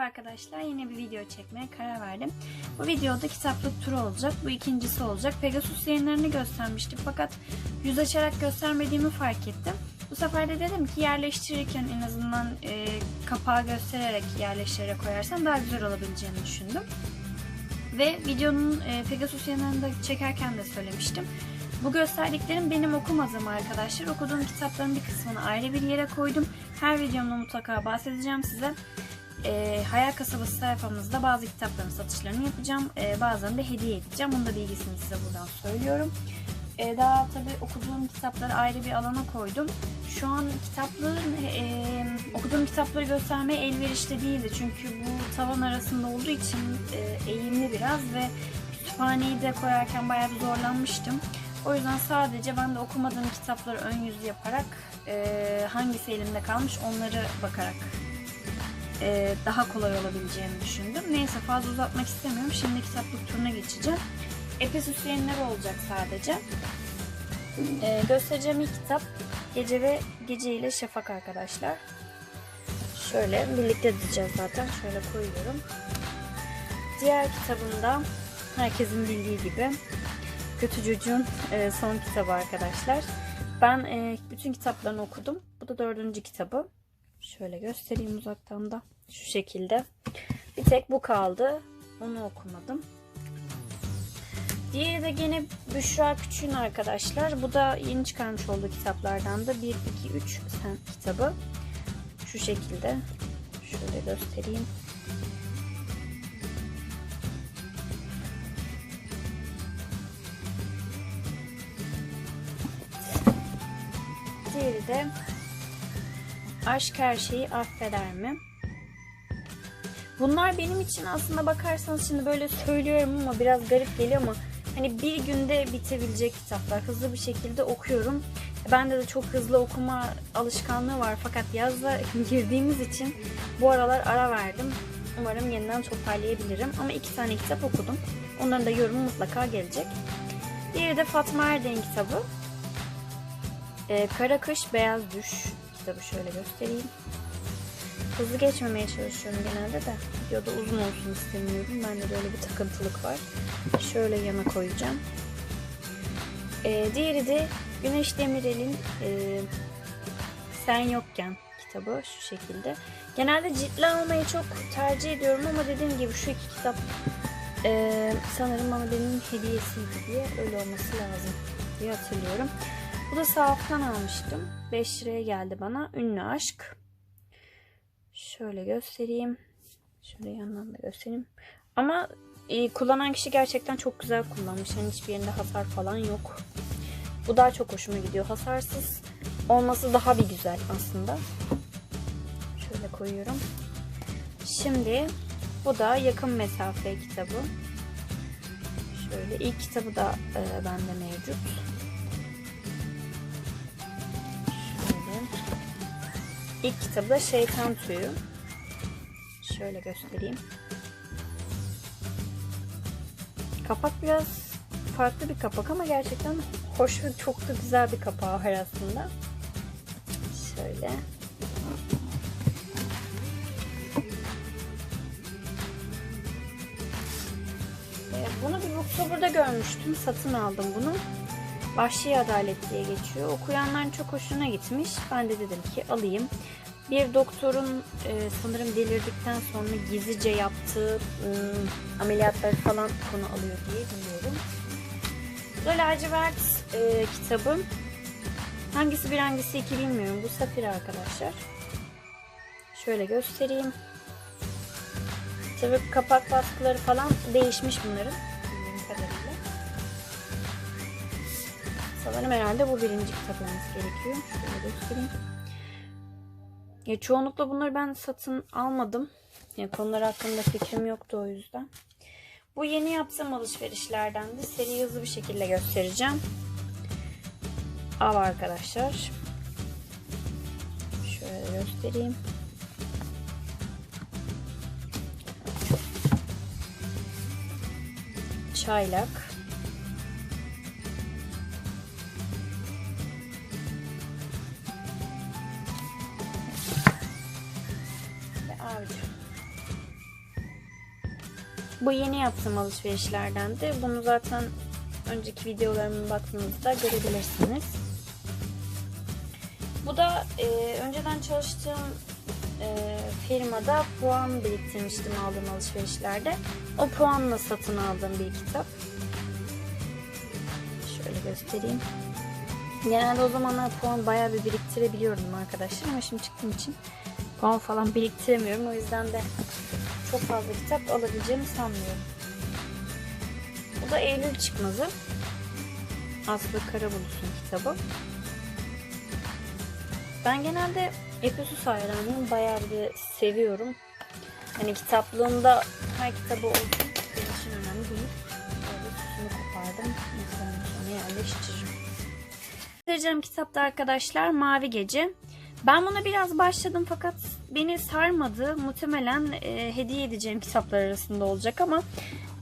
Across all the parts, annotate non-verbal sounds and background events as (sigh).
arkadaşlar yine bir video çekmeye karar verdim. Bu videoda kitaplık turu olacak. Bu ikincisi olacak. Pegasus yayınlarını göstermiştim fakat yüz açarak göstermediğimi fark ettim. Bu sefer de dedim ki yerleştirirken en azından e, kapağı göstererek yerleştirerek koyarsam daha güzel olabileceğini düşündüm. Ve videonun e, Pegasus yayınlarını da çekerken de söylemiştim. Bu gösterdiklerim benim okumadığım arkadaşlar. Okuduğum kitapların bir kısmını ayrı bir yere koydum. Her videomda mutlaka bahsedeceğim size. E, Hayal Kasabası sayfamızda bazı kitapların satışlarını yapacağım. E, bazılarını da hediye edeceğim. Bunun da bilgisini size buradan söylüyorum. E, daha tabii okuduğum kitapları ayrı bir alana koydum. Şu an kitapların e, okuduğum kitapları göstermeye elverişli değildi. Çünkü bu tavan arasında olduğu için e, eğimli biraz ve kütüphaneyi de koyarken bayağı bir zorlanmıştım. O yüzden sadece ben de okumadığım kitapları ön yüz yaparak e, hangisi elimde kalmış onları bakarak e, daha kolay olabileceğini düşündüm. Neyse fazla uzatmak istemiyorum. Şimdi kitaplık turuna geçeceğim. Efesus yayınları olacak sadece. E, göstereceğim ilk kitap Gece ve Gece ile Şafak arkadaşlar. Şöyle birlikte dizeceğiz zaten. Şöyle koyuyorum. Diğer kitabında herkesin bildiği gibi Kötü Çocuğun e, son kitabı arkadaşlar. Ben e, bütün kitaplarını okudum. Bu da dördüncü kitabı. Şöyle göstereyim uzaktan da. Şu şekilde. Bir tek bu kaldı. Onu okumadım. Diğeri de gene Büşra Küçük'ün arkadaşlar. Bu da yeni çıkarmış olduğu kitaplardan da 1, 2, 3 sen kitabı. Şu şekilde. Şöyle göstereyim. Diğeri de Aşk her şeyi affeder mi? Bunlar benim için aslında bakarsanız şimdi böyle söylüyorum ama biraz garip geliyor ama hani bir günde bitebilecek kitaplar. Hızlı bir şekilde okuyorum. Bende de çok hızlı okuma alışkanlığı var fakat yazda girdiğimiz için bu aralar ara verdim. Umarım yeniden toparlayabilirim. Ama iki tane kitap okudum. Onların da yorumu mutlaka gelecek. Diğeri de Fatma Erden kitabı. Ee, Kara Kış Beyaz Düş kitabı şöyle göstereyim. Hızlı geçmemeye çalışıyorum genelde de. Videoda uzun olsun istemiyorum. Bende böyle bir takıntılık var. Şöyle yana koyacağım. Ee, diğeri de Güneş Demirel'in e, Sen Yokken kitabı şu şekilde. Genelde ciltli almayı çok tercih ediyorum ama dediğim gibi şu iki kitap e, sanırım benim hediyesiydi diye öyle olması lazım diye hatırlıyorum. Bu da sahaftan almıştım. 5 liraya geldi bana. Ünlü Aşk. Şöyle göstereyim. Şöyle yandan da göstereyim. Ama e, kullanan kişi gerçekten çok güzel kullanmış. Yani hiçbir yerinde hasar falan yok. Bu daha çok hoşuma gidiyor. Hasarsız olması daha bir güzel aslında. Şöyle koyuyorum. Şimdi bu da yakın mesafe kitabı. Şöyle ilk kitabı da e, bende mevcut. İlk kitabı da Şeytan Tüyü. Şöyle göstereyim. Kapak biraz farklı bir kapak ama gerçekten hoş ve çok da güzel bir kapağı var aslında. Şöyle. Ee, Bunu bir Booktober'da görmüştüm. Satın aldım bunu. Vahşi Adalet diye geçiyor. Okuyanların çok hoşuna gitmiş. Ben de dedim ki alayım. Bir doktorun e, sanırım delirdikten sonra gizlice yaptığı e, ameliyatları falan konu alıyor diye biliyorum. Da lacivert e, kitabım. Hangisi bir hangisi iki bilmiyorum. Bu Safir arkadaşlar. Şöyle göstereyim. Tabii kapak baskıları falan değişmiş bunların. Sanırım herhalde bu birinci kitap olması gerekiyor. Şöyle göstereyim. Ya çoğunlukla bunları ben satın almadım. Ya konular hakkında fikrim yoktu o yüzden. Bu yeni yaptığım alışverişlerden de seri hızlı bir şekilde göstereceğim. Av arkadaşlar. Şöyle göstereyim. Çaylak. Bu yeni yaptığım alışverişlerden de. Bunu zaten önceki videolarıma baktığınızda görebilirsiniz. Bu da e, önceden çalıştığım e, firmada puan biriktirmiştim aldığım alışverişlerde. O puanla satın aldığım bir kitap. Şöyle göstereyim. Genelde o zamanlar puan bayağı bir biriktirebiliyordum arkadaşlar ama şimdi çıktığım için puan falan biriktiremiyorum. O yüzden de çok fazla kitap alabileceğimi sanmıyorum. Bu da Eylül çıkmazı. Aslı Karabulut'un kitabı. Ben genelde Ephesus hayranıyım. Bayağı bir seviyorum. Hani kitaplığımda her kitabı olsun benim için önemli değil. Böyle süsünü kopardım. Mesela sonra yerleştiririm. Kitapta arkadaşlar Mavi Gece. Ben buna biraz başladım fakat beni sarmadı. Muhtemelen e, hediye edeceğim kitaplar arasında olacak ama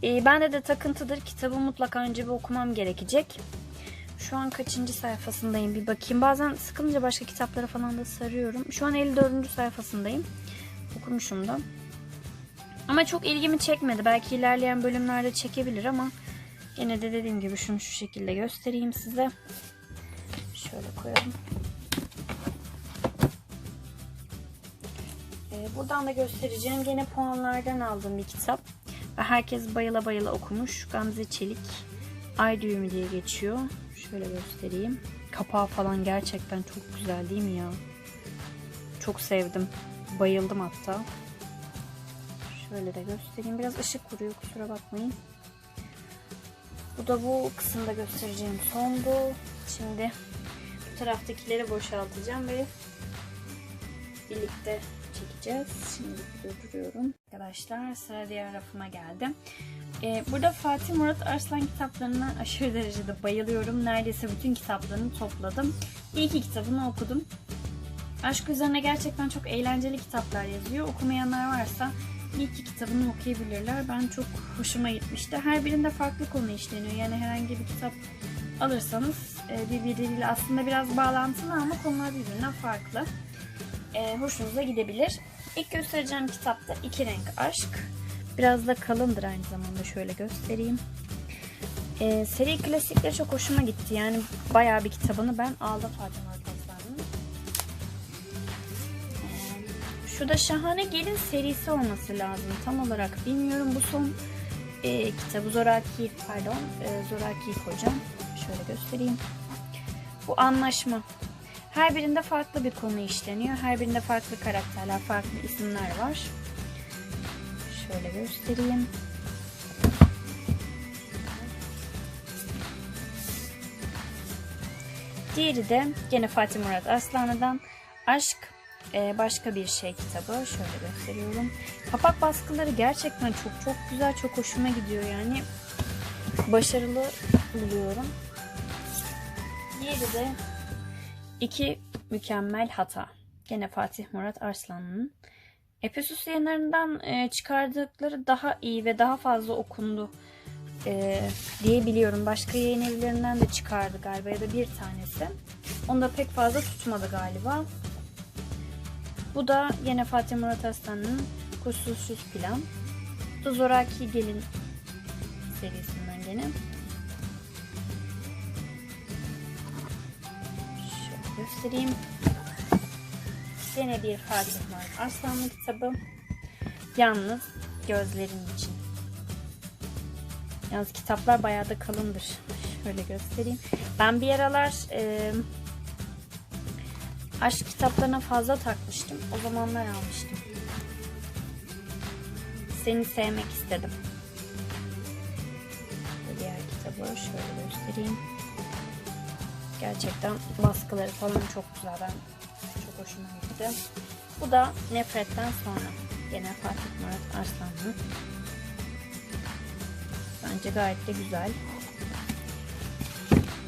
e, bende de takıntıdır. Kitabı mutlaka önce bir okumam gerekecek. Şu an kaçıncı sayfasındayım bir bakayım. Bazen sıkılınca başka kitaplara falan da sarıyorum. Şu an 54. sayfasındayım. Okumuşum da. Ama çok ilgimi çekmedi. Belki ilerleyen bölümlerde çekebilir ama yine de dediğim gibi şunu şu şekilde göstereyim size. Şöyle koyalım. Buradan da göstereceğim. Gene puanlardan aldığım bir kitap. Ve herkes bayıla bayıla okumuş. Gamze Çelik. Ay düğümü diye geçiyor. Şöyle göstereyim. Kapağı falan gerçekten çok güzel değil mi ya? Çok sevdim. Bayıldım hatta. Şöyle de göstereyim. Biraz ışık vuruyor kusura bakmayın. Bu da bu kısımda göstereceğim sondu. Şimdi bu taraftakileri boşaltacağım ve birlikte çekeceğiz. Şimdi durduruyorum. Arkadaşlar sıra diğer rafıma geldi. Ee, burada Fatih Murat Arslan kitaplarına (laughs) aşırı derecede bayılıyorum. Neredeyse bütün kitaplarını topladım. İyi ki kitabını okudum. Aşk üzerine gerçekten çok eğlenceli kitaplar yazıyor. Okumayanlar varsa iyi ki kitabını okuyabilirler. Ben çok hoşuma gitmişti. Her birinde farklı konu işleniyor. Yani herhangi bir kitap alırsanız e, birbiriyle aslında biraz bağlantılı ama konular birbirinden farklı. E, hoşunuza gidebilir. İlk göstereceğim kitapta İki Renk Aşk. Biraz da kalındır aynı zamanda şöyle göstereyim. E, seri klasikleri çok hoşuma gitti. Yani bayağı bir kitabını ben aldım Fatıma Alparslan'ın. E, şu da Şahane Gelin serisi olması lazım. Tam olarak bilmiyorum. Bu son e, kitabı Zoraki, pardon e, Zoraki Kocam. Şöyle göstereyim. Bu anlaşma. Her birinde farklı bir konu işleniyor. Her birinde farklı karakterler, farklı isimler var. Şöyle göstereyim. Diğeri de gene Fatih Murat Aslanlı'dan Aşk e, Başka Bir Şey kitabı. Şöyle gösteriyorum. Kapak baskıları gerçekten çok çok güzel, çok hoşuma gidiyor yani. Başarılı buluyorum. Diğeri de iki mükemmel hata. Gene Fatih Murat Arslanlı'nın. Ephesus yayınlarından e, çıkardıkları daha iyi ve daha fazla okundu e, diye biliyorum. Başka yayın evlerinden de çıkardı galiba ya da bir tanesi. Onu da pek fazla tutmadı galiba. Bu da yine Fatih Murat Aslan'ın Kusursuz Plan. Zoraki Gelin serisinden gene. Göstereyim. Yine bir Fatih Murat Arslanlı kitabı. Yalnız gözlerin için. Yalnız kitaplar bayağı da kalındır. Şöyle göstereyim. Ben bir aralar e, aşk kitaplarına fazla takmıştım. O zamanlar almıştım. Seni sevmek istedim. Diğer kitabı şöyle göstereyim. Gerçekten baskıları falan çok güzel. Ben çok hoşuma gitti. Bu da Nefretten Sonra. Gene Fatih Murat Arslanlı. Bence gayet de güzel.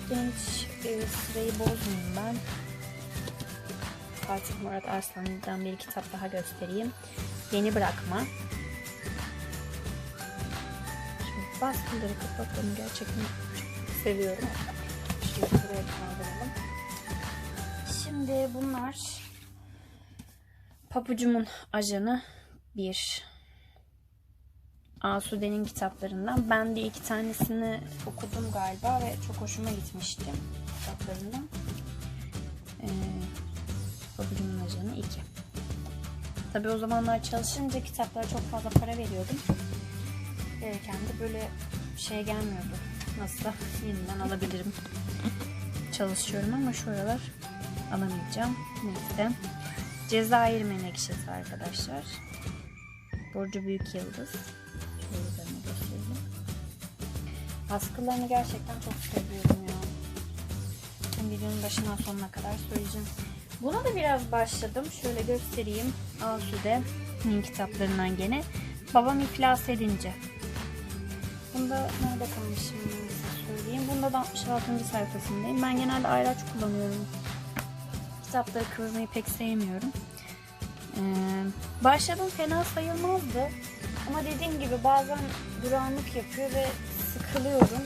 Genç e, sırayı bozmayayım ben. Fatih Murat Arslanlı'dan bir kitap daha göstereyim. Yeni Bırakma. Şimdi baskıları kapatalım. Gerçekten seviyorum. Şöyle buraya kaldıralım. Şimdi bunlar Papucumun ajanı 1 Asude'nin kitaplarından. Ben de iki tanesini okudum galiba ve çok hoşuma gitmişti kitaplarından. Ee, Babylon'un Ajanı 2. Tabi o zamanlar çalışınca kitaplara çok fazla para veriyordum. Gereken de böyle şey gelmiyordu. Nasıl yeniden alabilirim. Çalışıyorum ama şu aralar alamayacağım. Neyse. Cezayir Menekşesi arkadaşlar. Burcu Büyük Yıldız. Şöyle gerçekten çok seviyorum ya. Şimdi videonun başından sonuna kadar söyleyeceğim. Buna da biraz başladım. Şöyle göstereyim. Asude'nin kitaplarından gene. Babam iflas edince. Bunda nerede kalmışım söyleyeyim. Bunda da 66. sayfasındayım. Ben genelde ayraç kullanıyorum. Kitapları kıvırmayı pek sevmiyorum. Ee, başladım fena sayılmazdı. Ama dediğim gibi bazen duranlık yapıyor ve sıkılıyorum.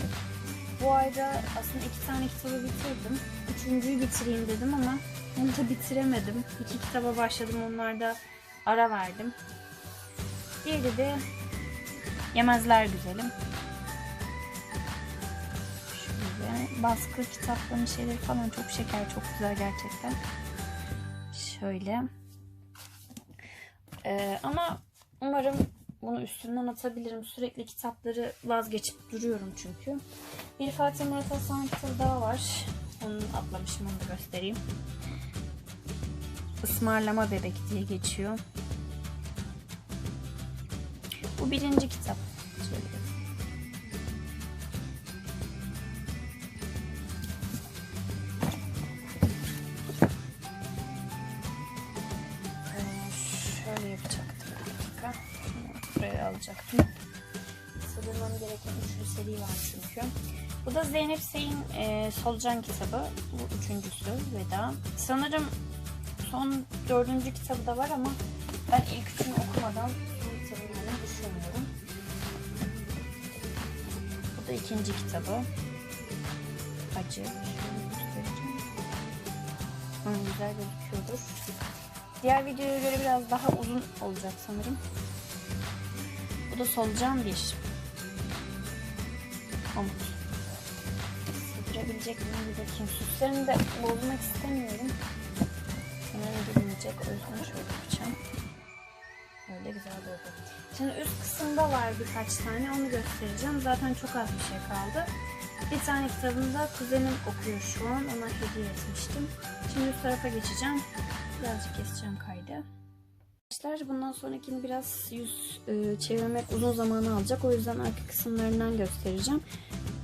Bu ayda aslında iki tane kitabı bitirdim. Üçüncüyü bitireyim dedim ama onu da bitiremedim. İki kitaba başladım onlarda ara verdim. Diğeri de Yemezler Güzelim. Şöyle baskı kitapların şeyleri falan çok şeker, çok güzel gerçekten. Şöyle. Ee, ama umarım bunu üstünden atabilirim. Sürekli kitapları vazgeçip duruyorum çünkü. Bir Fatih Murat Aslan kitabı daha var. Onu atlamışım onu da göstereyim. Ismarlama Bebek diye geçiyor. Bu birinci kitap. Şöyle Ee, şöyle yapacaktım. Bir dakika. Buraya alacaktım. Sığdırmam gereken üçlü seri var çünkü. Bu da Zeynep Sey'in e, Solucan kitabı. Bu üçüncüsü Veda. Sanırım son dördüncü kitabı da var ama ben ilk üçünü okumadan düşünmüyorum. Bu da ikinci kitabı. Acı. Hı, güzel gözüküyordur. Diğer videoya göre biraz daha uzun olacak sanırım. Bu da solucan bir. Pamuk. Sığdırabilecek miyim bir bakayım. Süslerini de bozmak istemiyorum. Sanırım girmeyecek. O yüzden şöyle yapacağım. Böyle güzel durdu. Şimdi üst kısımda var birkaç tane. Onu göstereceğim. Zaten çok az bir şey kaldı. Bir tane kitabında kuzenim okuyor şu an. Ona hediye etmiştim. Şimdi üst tarafa geçeceğim. Birazcık keseceğim kaydı. Arkadaşlar bundan sonrakini biraz yüz e, çevirmek uzun zamanı alacak. O yüzden arka kısımlarından göstereceğim.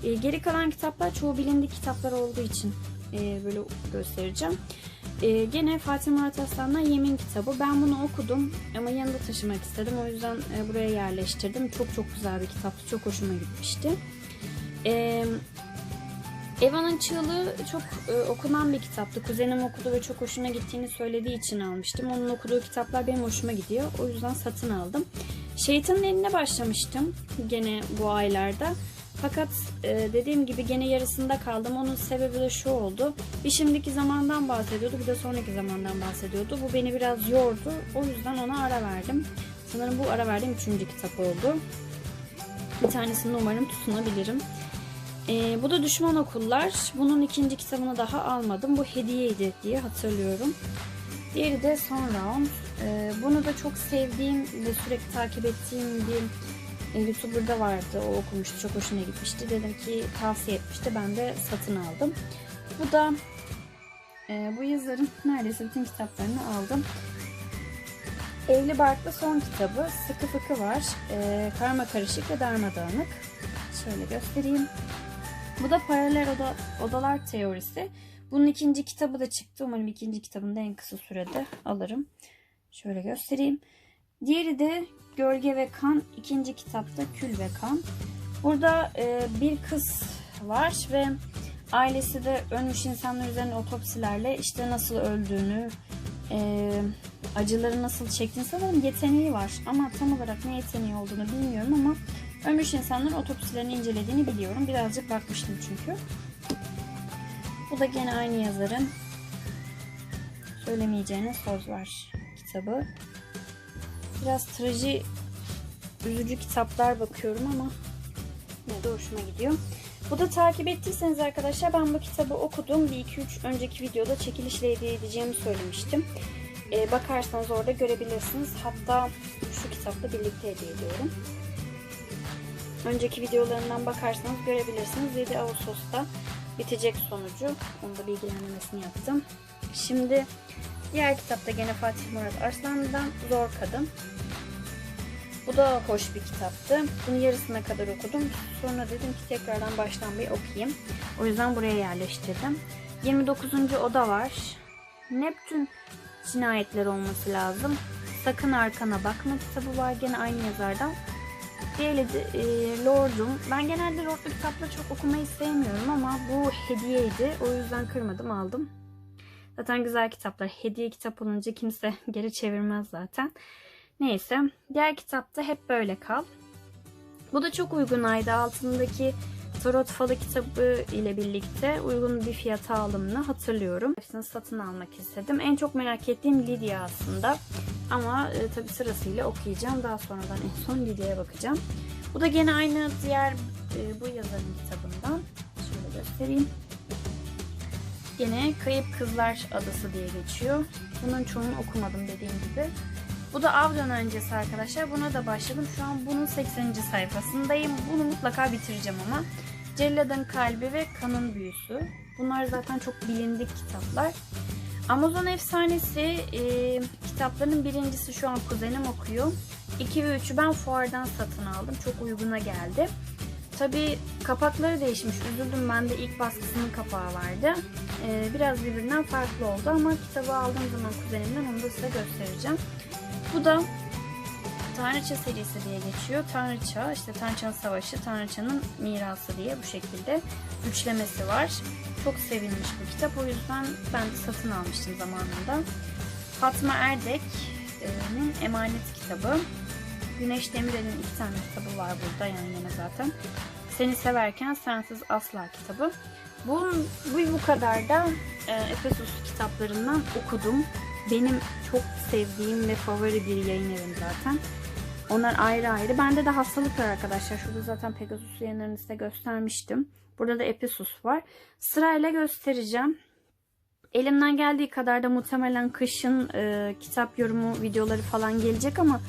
E, geri kalan kitaplar çoğu bilindik kitaplar olduğu için e, böyle göstereceğim. E, gene Fatih Murat Aslan'dan Yemin kitabı. Ben bunu okudum ama yanında taşımak istedim. O yüzden e, buraya yerleştirdim. Çok çok güzel bir kitaptı. Çok hoşuma gitmişti. E, Eva'nın Çığlığı çok e, okunan bir kitaptı. Kuzenim okudu ve çok hoşuna gittiğini söylediği için almıştım. Onun okuduğu kitaplar benim hoşuma gidiyor. O yüzden satın aldım. Şeytanın eline başlamıştım gene bu aylarda. Fakat e, dediğim gibi gene yarısında kaldım. Onun sebebi de şu oldu. Bir şimdiki zamandan bahsediyordu, bir de sonraki zamandan bahsediyordu. Bu beni biraz yordu. O yüzden ona ara verdim. Sanırım bu ara verdiğim üçüncü kitap oldu. Bir tanesini umarım tutunabilirim. Ee, bu da Düşman Okullar. Bunun ikinci kitabını daha almadım. Bu hediyeydi diye hatırlıyorum. Diğeri de Son Round. Ee, bunu da çok sevdiğim ve sürekli takip ettiğim bir e, YouTuber'da vardı. O okumuştu. Çok hoşuna gitmişti. Dedim ki tavsiye etmişti. Ben de satın aldım. Bu da e, bu yazarın neredeyse bütün kitaplarını aldım. Evli Bark'ta son kitabı. Sıkı fıkı var. E, karma karışık ve darmadağınık. Şöyle göstereyim. Bu da paralel oda, odalar teorisi. Bunun ikinci kitabı da çıktı. Umarım ikinci kitabını da en kısa sürede alırım. Şöyle göstereyim. Diğeri de Gölge ve Kan. ikinci kitapta Kül ve Kan. Burada e, bir kız var ve ailesi de ölmüş insanlar üzerine otopsilerle işte nasıl öldüğünü, e, acıları nasıl çektiğini sanırım yeteneği var. Ama tam olarak ne yeteneği olduğunu bilmiyorum ama Ölmüş insanların otopsilerini incelediğini biliyorum. Birazcık bakmıştım çünkü. Bu da gene aynı yazarın Söylemeyeceğine Söz Var kitabı. Biraz traji üzücü kitaplar bakıyorum ama yine de hoşuma gidiyor. Bu da takip ettiyseniz arkadaşlar ben bu kitabı okudum. Bir 2-3 önceki videoda çekilişle hediye edeceğimi söylemiştim. Ee, bakarsanız orada görebilirsiniz. Hatta şu kitapla birlikte hediye ediyorum. Önceki videolarından bakarsanız görebilirsiniz. 7 Ağustos'ta bitecek sonucu. Onu da bilgilendirmesini yaptım. Şimdi diğer kitapta gene Fatih Murat Arslan'dan Zor Kadın. Bu da hoş bir kitaptı. Bunu yarısına kadar okudum. Sonra dedim ki tekrardan baştan bir okuyayım. O yüzden buraya yerleştirdim. 29. oda var. Neptün cinayetler olması lazım. Sakın arkana bakma kitabı var gene aynı yazardan. Diğeri de e, Lord'um. Ben genelde Lord'lu kitapları çok okumayı sevmiyorum ama bu hediyeydi. O yüzden kırmadım aldım. Zaten güzel kitaplar. Hediye kitap olunca kimse geri çevirmez zaten. Neyse. Diğer kitapta hep böyle kal. Bu da çok uygun aydı. Altındaki Tarot Falı kitabı ile birlikte uygun bir fiyata alımını hatırlıyorum. Hepsini satın almak istedim. En çok merak ettiğim Lydia aslında. Ama e, tabi sırasıyla okuyacağım. Daha sonradan en son Lydia'ya bakacağım. Bu da gene aynı diğer e, bu yazarın kitabından. Şöyle göstereyim. Gene Kayıp Kızlar Adası diye geçiyor. Bunun çoğunu okumadım dediğim gibi. Bu da av dönencesi arkadaşlar. Buna da başladım. Şu an bunun 80. sayfasındayım. Bunu mutlaka bitireceğim ama. Celladın Kalbi ve Kanın Büyüsü. Bunlar zaten çok bilindik kitaplar. Amazon Efsanesi e, kitaplarının birincisi şu an kuzenim okuyor. 2 ve 3'ü ben fuardan satın aldım. Çok uyguna geldi. Tabi kapakları değişmiş. Üzüldüm ben de ilk baskısının kapağı vardı. Ee, biraz birbirinden farklı oldu ama kitabı aldığım zaman kuzenimden onu da size göstereceğim. Bu da Tanrıça serisi diye geçiyor. Tanrıça, işte Tanrıçanın Savaşı, Tanrıçanın Mirası diye bu şekilde üçlemesi var. Çok sevilmiş bu kitap. O yüzden ben de satın almıştım zamanında. Fatma Erdek'in Emanet kitabı. Güneş Demirel'in iki tane kitabı var burada yan yana zaten. Seni Severken Sensiz Asla kitabı. Bu, bu, bu kadar da e, Efesus kitaplarından okudum. Benim çok sevdiğim ve favori bir yayın evim zaten. Onlar ayrı ayrı. Bende de hastalık var arkadaşlar. Şurada zaten Pegasus yayınlarını size göstermiştim. Burada da Episus var. Sırayla göstereceğim. Elimden geldiği kadar da muhtemelen kışın e, kitap yorumu videoları falan gelecek ama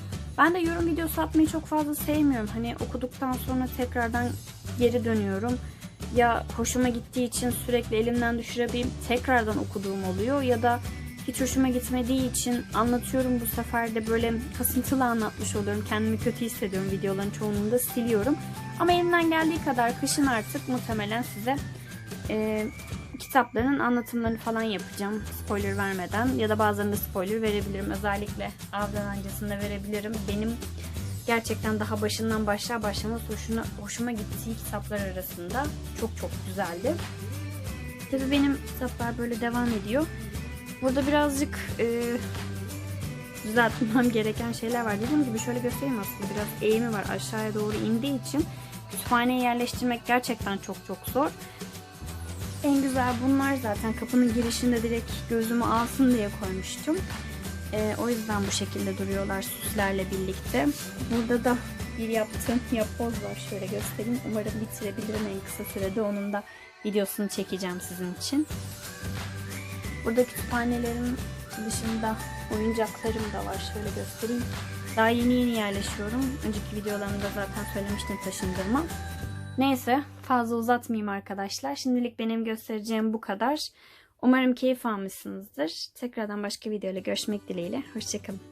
ben de yorum videosu atmayı çok fazla sevmiyorum. Hani okuduktan sonra tekrardan geri dönüyorum. Ya hoşuma gittiği için sürekli elimden düşürebilip tekrardan okuduğum oluyor ya da hiç hoşuma gitmediği için anlatıyorum bu sefer de böyle kasıntılı anlatmış oluyorum. Kendimi kötü hissediyorum videoların çoğunluğunda siliyorum. Ama elimden geldiği kadar kışın artık muhtemelen size e, kitapların anlatımlarını falan yapacağım spoiler vermeden ya da bazılarında spoiler verebilirim. Özellikle Avdan öncesinde verebilirim. Benim gerçekten daha başından başlar başlamaz hoşuna, hoşuma gittiği kitaplar arasında çok çok güzeldi. Tabii benim kitaplar böyle devam ediyor. Burada birazcık e, düzeltmem (laughs) gereken şeyler var. Dediğim gibi şöyle göstereyim aslında biraz eğimi var aşağıya doğru indiği için kütüphaneye yerleştirmek gerçekten çok çok zor. En güzel bunlar zaten kapının girişinde direkt gözümü alsın diye koymuştum. E, o yüzden bu şekilde duruyorlar süslerle birlikte. Burada da bir yaptığım yapboz var. Şöyle göstereyim. Umarım bitirebilirim en kısa sürede. Onun da videosunu çekeceğim sizin için. Burada kütüphanelerin dışında oyuncaklarım da var. Şöyle göstereyim. Daha yeni yeni yerleşiyorum. Önceki videolarımda zaten söylemiştim taşındırma. Neyse fazla uzatmayayım arkadaşlar. Şimdilik benim göstereceğim bu kadar. Umarım keyif almışsınızdır. Tekrardan başka videoyla görüşmek dileğiyle. Hoşçakalın.